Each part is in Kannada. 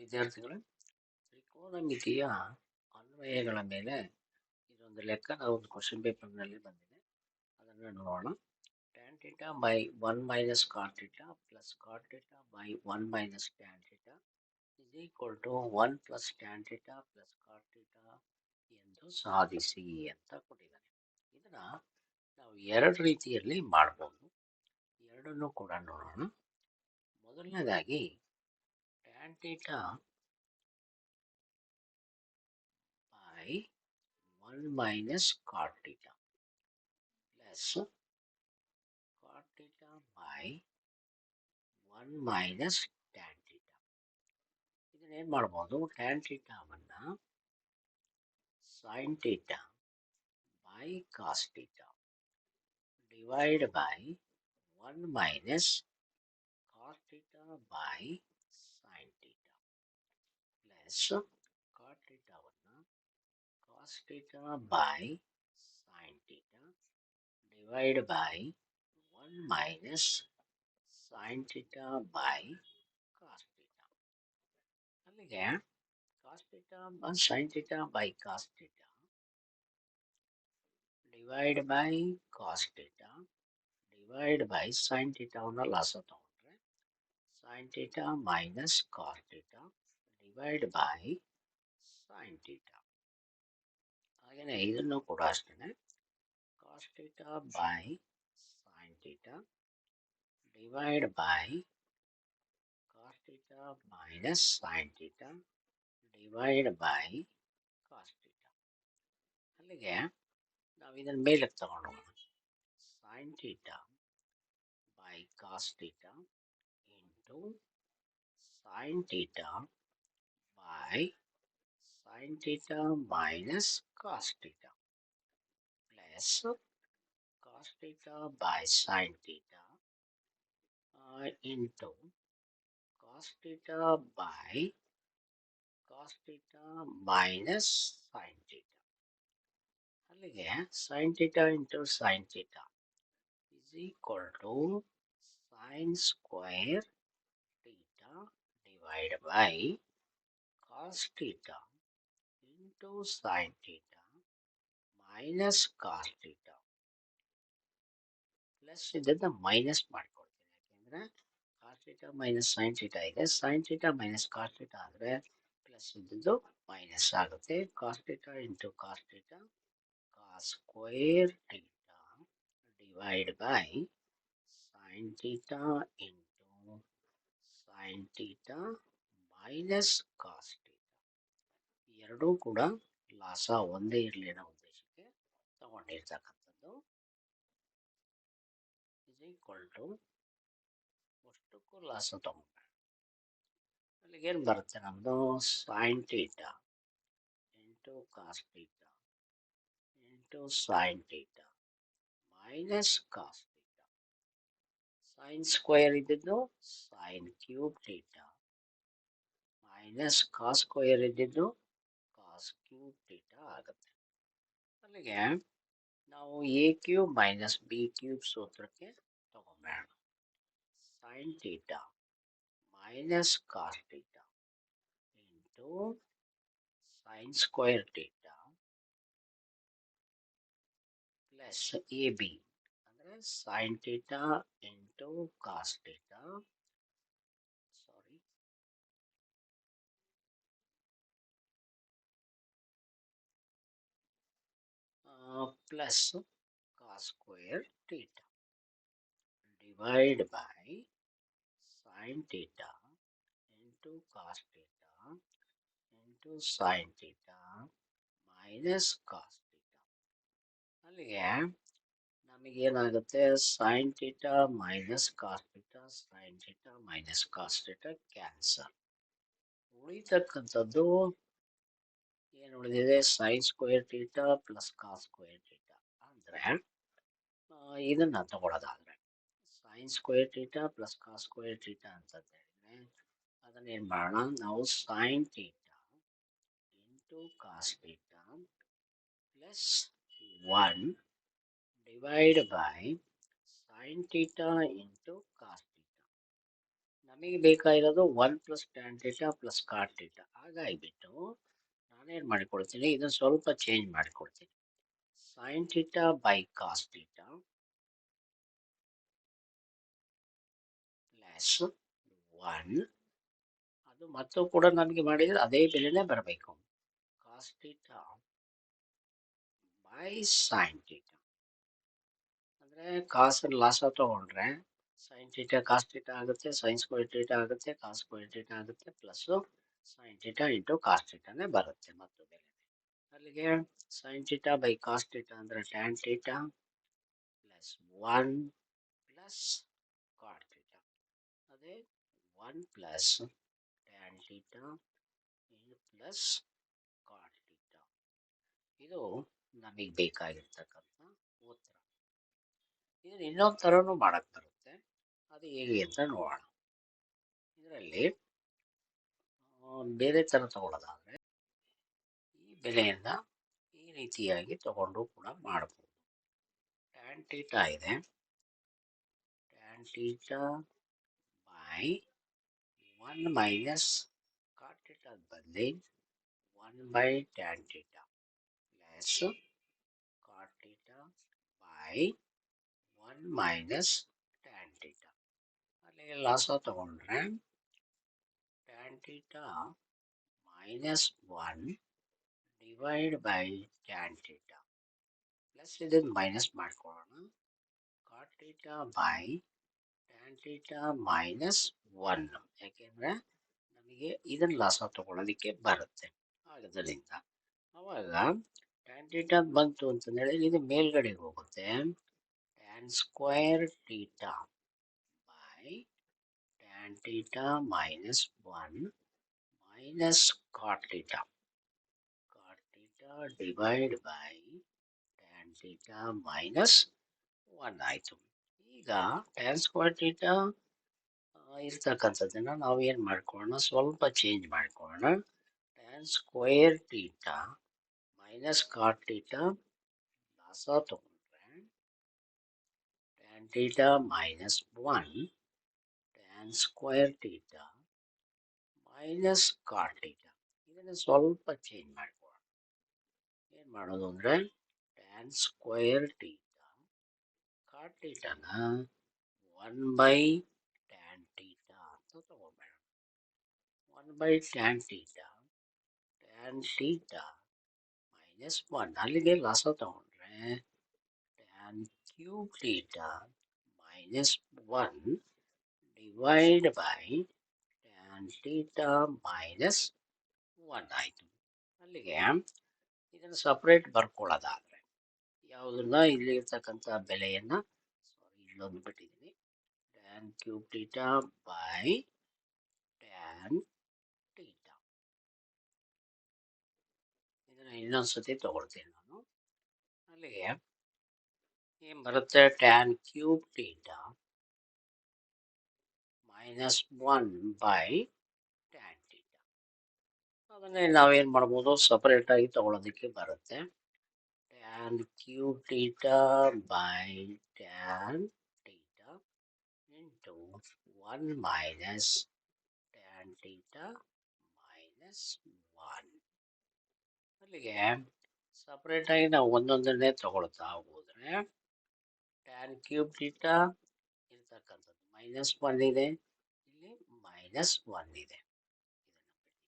ವಿದ್ಯಾರ್ಥಿಗಳೇ ತ್ರಿಕೋನಮಿತಿಯ ಅನ್ವಯಗಳ ಮೇಲೆ ಇದೊಂದು ಲೆಕ್ಕ ನಾವು ಒಂದು ಕ್ವಶನ್ ಪೇಪರ್ನಲ್ಲಿ ಬಂದಿದೆ. ಅದನ್ನು ನೋಡೋಣ. Tan theta by one minus cot theta plus cot theta by one minus tan theta is equal to one plus tan theta plus cot theta ಎಂದು ಸಾಧಿಸಿ ಅಂತ ಕೊಟ್ಟಿದ್ದಾರೆ. ಇದನ್ನ ನಾವು ಎರಡು ರೀತಿಯಲ್ಲಿ ಮಾಡ್ಬೋದು. ಎರಡನ್ನೂ ಕೂಡ ನೋಡೋಣ. ಮೊದಲನೇದಾಗಿ Tan theta by 1 minus cot theta plus cot theta by 1 minus tan theta. ಇದನ್ನ ಏನ್ ಮಾಡ್ಬೋದು tan ಥೀಟಾವನ್ನ sine theta by cos theta divide by one minus cos theta by sine theta minus cot theta 1 cos theta by sin theta divided by 1 minus sin theta by cos theta. हमें गया cos theta by sin theta by cos theta divided by cos theta divided by sin theta on the last of the sin theta minus cos theta divide by sin theta ಹಾಗೆಯೇ ಇದನ್ನು ಕೂಡ ಅಷ್ಟೇ cos theta by sine theta divide by cos theta minus sine theta divide by cos theta ಅಲ್ಲಿಗೆ ನಾವು ಇದನ್ನು ಮೇಲಕ್ಕೆ ತಗೊಂಡು ಹೋಗೋಣ sine theta by cos theta into sine theta By sin theta minus cos theta plus cos theta by sin theta uh, into cos theta by cos theta minus sin theta. ಅಲ್ಲಿಗೆ sin theta into sin theta is equal to sin square theta divided by cos theta into sin theta minus cos theta plus ಇದನ್ನ ಮೈನಸ್ ಮಾಡ್ಕೊಳ್ತೀನಿ ಯಾಕೆಂದ್ರೆ cos theta minus sine theta ಇದೆ sine theta minus cos theta ಆದರೆ ಪ್ಲಸ್ ಇದ್ದದ್ದು ಮೈನಸ್ ಆಗುತ್ತೆ cos theta into cos theta cos square theta divide by sine theta into sine theta minus cos theta ಎರಡೂ ಕೂಡ ಲಾಸ ಒಂದೇ ಇರಲಿ ಅನ್ನೋ ಉದ್ದೇಶಕ್ಕೆ ತಗೊಂಡಿರ್ತಕ್ಕಂಥದ್ದು. ಇಸ್ ಅಷ್ಟಕ್ಕೂ ಲಾಸ ತಗೊಂಡ ಅಲ್ಲಿಗೆ ಏನು ಬರುತ್ತೆ ನಮ್ಮದು sine theta into cos theta sine theta minus cos theta sine square ಇದ್ದಿದ್ದು sine cube theta minus cos square ಇದ್ದಿದ್ದು ಕಾಸ್ ಕ್ಯೂಬ್ ಥೀಟಾ ಆಗುತ್ತೆ ಅಲ್ಲಿಗೆ ನಾವು A cube minus B cube ಸೂತ್ರಕ್ಕೆ ತಗೊಂಬೇಡ sine theta minus cos theta into sine square theta plus A B ಅಂದರೆ sine theta into cos theta plus cos square theta divide by sin theta into cos theta into sin theta minus cos theta ಅಲ್ಲಿಗೆ ನಮಗೇನಾಗುತ್ತೆ sine theta minus cos theta sine theta minus cos theta cancel ಉಳಿತಕ್ಕಂಥದ್ದು ಏನು ಉಳಿದಿದೆ sine square theta plus cos square theta ಅಂದರೆ ಇದನ್ನ ತಗೊಳ್ಳೋದಾದ್ರೆ sine square theta plus cos square theta ಅಂತ ಹೇಳಿದ್ರೆ, ಅದನ್ನ ಏನು ಮಾಡೋಣ, ನಾವು sine theta into cos theta plus one divide by sine theta into cos theta ನಮಗೆ ಬೇಕಾಗಿರೋದು one plus tan theta plus cot theta ಹಾಗಾಗಿಬಿಟ್ಟು ನಾನೇನು ಮಾಡಿಕೊಡ್ತೀನಿ ಇದನ್ನು ಸ್ವಲ್ಪ ಚೇಂಜ್ ಮಾಡಿಕೊಡ್ತೀನಿ sine theta by cos theta plus one ಅದು ಮತ್ತು ಕೂಡ ನನಗೆ ಮಾಡಿದರೆ ಅದೇ ಬೆಲೆನೇ ಬರಬೇಕು. Cos theta by sine theta ಅಂದರೆ ಕಾಸನ್ನು ಲಾಸ ತಗೊಂಡ್ರೆ ಸೈನ್ ಥೀಟಾ ಕಾಸ್ ಥೀಟಾ ಆಗುತ್ತೆ ಸೈನ್ಸ್ ಕ್ವಾಲಿಟೇಟ ಟೀಟಾ ಆಗುತ್ತೆ ಕಾಸ್ ಸ್ಕ್ವೇರ್ ಟೀಟಾ ಆಗುತ್ತೆ plus sine theta into cos ಥೀಟಾನೇ ಬರುತ್ತೆ ಮತ್ತು ಬೆಲೆ ಅಲ್ಲಿಗೆ sine theta by cos theta ಅಂದರೆ tan theta plus one plus cot theta ಅದೇ one plus tan theta plus cot theta ಇದು ನಮಗೆ ಬೇಕಾಗಿರ್ತಕ್ಕಂಥ ಉತ್ತರ. ಇದನ್ನು ಇನ್ನೊಂದು ಥರನೂ ಮಾಡಕ್ಕೆ ಬರುತ್ತೆ. ಅದು ಹೇಗೆ ಅಂತ ನೋಡೋಣ. ಇದರಲ್ಲಿ ಬೇರೆ ಥರ ತಗೊಳ್ಳೋದಾದರೆ ಈ ಬೆಲೆಯನ್ನು ಈ ರೀತಿಯಾಗಿ ತಗೊಂಡು ಕೂಡ ಮಾಡ್ಬೋದು ಟ್ಯಾನ್ ಟೀಟಾ ಇದೆ tan theta by one minus cot ಟೀಟಾದ ಬದಲಿ one by tan theta plus cot theta by one minus tan theta ಅಲ್ಲಿಗೆ ಲಾಸ ತಗೊಂಡ್ರೆ theta minus one divide by tan theta plus ಇದನ್ನು ಮೈನಸ್ ಮಾಡ್ಕೊಳ್ಳೋಣ. Cot theta by tan theta minus one ಯಾಕೆಂದರೆ ನಮಗೆ ಇದನ್ನು ಲಾಸ ತಗೊಳ್ಳೋದಕ್ಕೆ ಬರುತ್ತೆ. ಆದ್ದರಿಂದ ಅವಾಗ ಟ್ಯಾನ್ ಟೀಟಾ ಬಂತು ಅಂತಂದೇಳಿ ಇದು ಮೇಲ್ಗಡೆಗೆ ಹೋಗುತ್ತೆ. Tan square by tan theta minus one minus cot theta cot theta divide by tan theta minus one ಆಯಿತು ಈಗ ಟ್ಯಾನ್ ಸ್ಕ್ವೇರ್ ಟೀಟಾ ಇರ್ತಕ್ಕಂಥದ್ದನ್ನು ನಾವು ಏನು ಮಾಡ್ಕೊಳ್ಳೋಣ ಸ್ವಲ್ಪ ಚೇಂಜ್ ಮಾಡ್ಕೊಳ್ಳೋಣ tan square theta minus cot theta ಲಾಸ ತಗೊಂಡ್ರೆ tan theta minus one tan square theta minus cot theta ಇದನ್ನು ಸ್ವಲ್ಪ ಚೇಂಜ್ ಮಾಡ್ಕೊಳ್ಳೋಣ ಏನು ಮಾಡೋದು ಅಂದರೆ tan square theta cot ಟೀಟಾನ one by tan theta ಅಂತ ತಗೋಬೇಡ one by tan theta tan theta minus one ಅಲ್ಲಿಗೆ ಲಾಸ ತಗೊಂಡ್ರೆ tan cube theta minus one divide by tan theta minus one ಆಯಿತು. ಅಲ್ಲಿಗೆ ಇದನ್ನು ಸಪ್ರೇಟ್ ಬರ್ಕೊಳ್ಳೋದಾದರೆ, ಯಾವುದನ್ನ ಇಲ್ಲಿ ಇರ್ತಕ್ಕಂಥ ಬೆಲೆಯನ್ನು ಸಾರಿ ಇಲ್ಲೊಂದು ಬಿಟ್ಟಿದ್ದೀನಿ tan cube theta by tan theta ಇದನ್ನು ಇನ್ನೊಂದು ಸತಿ ತಗೊಳ್ತೀನಿ ನಾನು. ಅಲ್ಲಿಗೆ ಏನು ಬರುತ್ತೆ? Tan cube theta minus one by tan theta ಅದನ್ನೇ ನಾವೇನು ಮಾಡ್ಬೋದು ಸಪ್ರೇಟಾಗಿ ತಗೊಳ್ಳೋದಕ್ಕೆ ಬರುತ್ತೆ tan cube theta by tan theta into one minus tan theta minus one ಅಲ್ಲಿಗೆ ಸಪ್ರೇಟಾಗಿ ನಾವು ಒಂದೊಂದನ್ನೇ ತಗೊಳ್ತಾ ಹೋದರೆ ಟ್ಯಾನ್ ಕ್ಯೂಬ್ ಟೀಟಾ ಇರ್ತಕ್ಕಂಥದ್ದು ಮೈನಸ್ ಒನ್ ಇದೆ ಇಲ್ಲಿ ಮೈನಸ್ ಒನ್ ಇದೆ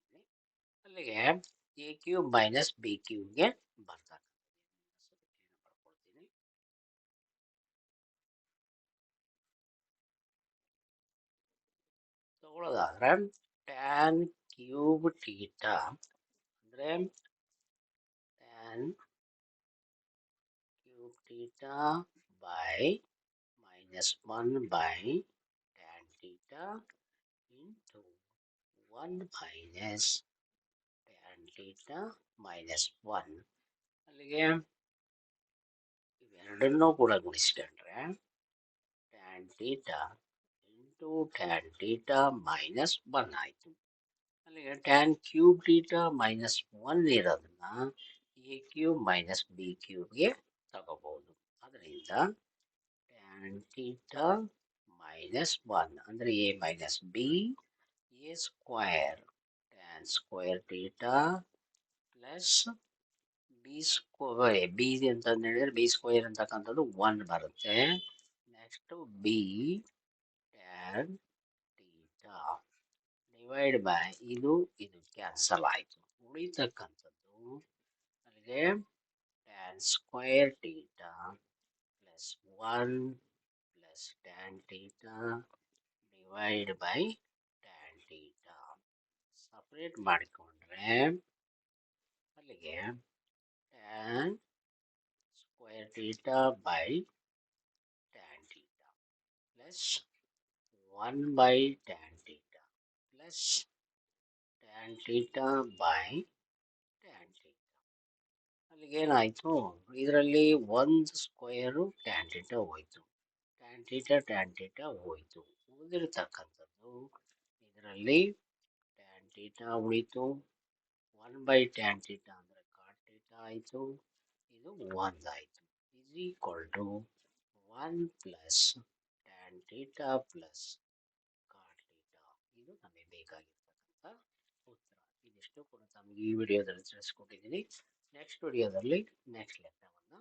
ಇದನ್ನು ಬಿಟ್ಟಿದ್ದೀನಿ ಅಲ್ಲಿಗೆ ಎ ಕ್ಯೂಬ್ ಮೈನಸ್ ಬಿ ಕ್ಯೂಬ್ಗೆ ಬರ್ತಕ್ಕಂಥದ್ದು ಬರ್ಕೊಳ್ತೀನಿ ತಗೊಳ್ಳೋದಾದ್ರೆ ಟ್ಯಾನ್ ಕ್ಯೂಬ್ ಟೀಟಾ ಅಂದರೆ tan cube theta by minus one by tan theta into one minus tan theta minus one ಅಲ್ಲಿಗೆ ಇವೆರಡನ್ನೂ ಕೂಡ ಗುಣಿಸ್ಕೊಂಡ್ರೆ tan theta into tan theta minus one ಆಯಿತು ಅಲ್ಲಿಗೆ tan cube theta minus one ಇರೋದನ್ನ ಎ ಕ್ಯೂಬ್ ಮೈನಸ್ ಬಿ ಕ್ಯೂಬ್ಗೆ ತಗೋಬಹುದು ಅದರಿಂದ ಟ್ಯಾನ್ ಟೀಟಾ ಮೈನಸ್ ಒನ್ ಅಂದರೆ A minus B A square tan square theta plus B square B ಅಂತ ಹೇಳಿದ್ರೆ ಬಿ ಸ್ಕ್ವಯರ್ ಅಂತಕ್ಕಂಥದ್ದು ಒನ್ ಬರುತ್ತೆ. Next B tan theta divide by ಇದು ಇದು ಕ್ಯಾನ್ಸಲ್ ಆಯಿತು. ಉಳಿತಕ್ಕಂಥದ್ದು ಅಲ್ಲಿಗೆ tan square theta plus one plus tan theta divide by tan theta separate ಮಾಡಿಕೊಂಡ್ರೆ ಅಲ್ಲಿಗೆ tan square theta by tan theta plus one by tan theta plus tan theta by tan theta ಅಲ್ಲಿಗೆ ಏನಾಯಿತು ಇದರಲ್ಲಿ ಒಂದು ಸ್ಕ್ವೇರು ಟ್ಯಾನ್ theta ಹೋಯ್ತು ಟ್ಯಾನ್ ಥೀಟಾ ಟ್ಯಾನ್ ಥೀಟಾ ಹೋಯ್ತು ಉಳಿದಿರ್ತಕ್ಕಂಥದ್ದು ಇದರಲ್ಲಿ ಟ್ಯಾನ್ ಥೀಟಾ ಉಳಿತು. ಒನ್ ಬೈ ಟ್ಯಾನ್ ಥೀಟಾ ಅಂದರೆ ಕಾಟ್ ಥೀಟಾ ಆಯಿತು. ಇದು ಒಂದಾಯಿತು is equal to one plus tan theta plus cot theta ಇದು ನಮಗೆ ಬೇಕಾಗಿರ್ತಕ್ಕಂಥ ಉತ್ತರ. ಇದಿಷ್ಟು ಕೂಡ ತಮಗೆ ಈ ವಿಡಿಯೋದಲ್ಲಿ ತಿಳಿಸ್ಕೊಟ್ಟಿದ್ದೀನಿ. ನೆಕ್ಸ್ಟ್ ವಿಡಿಯೋದಲ್ಲಿ ನೆಕ್ಸ್ಟ್ ಲೆಕ್ಕವನ್ನು